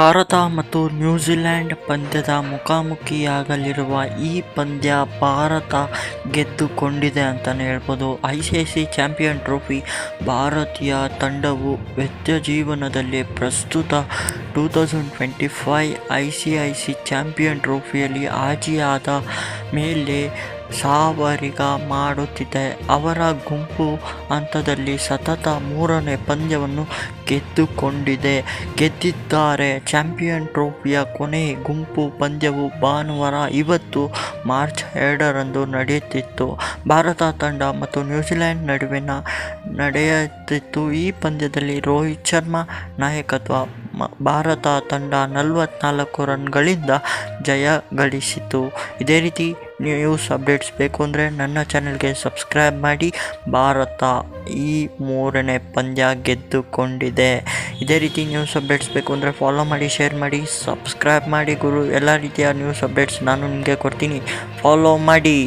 ಭಾರತ ಮತ್ತು ನ್ಯೂಜಿಲೆಂಡ್ ಪಂದ್ಯದ ಮುಖಾಮುಖಿಯಾಗಲಿರುವ ಈ ಪಂದ್ಯ ಭಾರತ ಗೆದ್ದುಕೊಂಡಿದೆ ಅಂತಲೇ ಹೇಳ್ಬೋದು. I C I C champion trophy ಭಾರತೀಯ ತಂಡವು ವೃತ್ತಿ ಜೀವನದಲ್ಲಿ ಪ್ರಸ್ತುತ two thousand twenty five I C I C champion ಟ್ರೋಫಿಯಲ್ಲಿ ಆಜಿಯಾದ ಮೇಲೆ ಸಾವರಿಗ ಮಾಡುತ್ತಿದೆ. ಅವರ ಗುಂಪು ಹಂತದಲ್ಲಿ ಸತತ ಮೂರನೇ ಪಂದ್ಯವನ್ನು ಗೆದ್ದುಕೊಂಡಿದೆ. ಗೆದ್ದಿದ್ದಾರೆ. ಚಾಂಪಿಯನ್ ಟ್ರೋಫಿಯ ಕೊನೆ ಗುಂಪು ಪಂದ್ಯವು ಭಾನುವಾರ ಇವತ್ತು ಮಾರ್ಚ್ ಎರಡರಂದು ನಡೆಯುತ್ತಿತ್ತು. ಭಾರತ ತಂಡ ಮತ್ತು ನ್ಯೂಜಿಲೆಂಡ್ ನಡುವಿನ ನಡೆಯುತ್ತಿತ್ತು. ಈ ಪಂದ್ಯದಲ್ಲಿ ರೋಹಿತ್ ಶರ್ಮಾ ನಾಯಕತ್ವ. ಭಾರತ ತಂಡ ನಲವತ್ನಾಲ್ಕು ರನ್ಗಳಿಂದ ಜಯ ಗಳಿಸಿತು. ಇದೇ ರೀತಿ ನ್ಯೂಸ್ ಅಪ್ಡೇಟ್ಸ್ ಬೇಕು ಅಂದರೆ ನನ್ನ ಚಾನಲ್ಗೆ ಸಬ್ಸ್ಕ್ರೈಬ್ ಮಾಡಿ ಭಾರತ ಈ ಮೂರನೇ ಪಂದ್ಯ ಗೆದ್ದುಕೊಂಡಿದೆ. ಇದೇ ರೀತಿ ನ್ಯೂಸ್ ಅಪ್ಡೇಟ್ಸ್ ಬೇಕು ಅಂದರೆ ಫಾಲೋ ಮಾಡಿ ಶೇರ್ ಮಾಡಿ ಸಬ್ಸ್ಕ್ರೈಬ್ ಮಾಡಿ ಗುರು. ಎಲ್ಲ ರೀತಿಯ ನ್ಯೂಸ್ ಅಪ್ಡೇಟ್ಸ್ ನಾನು ನಿಮಗೆ ಕೊಡ್ತೀನಿ. ಫಾಲೋ ಮಾಡಿ.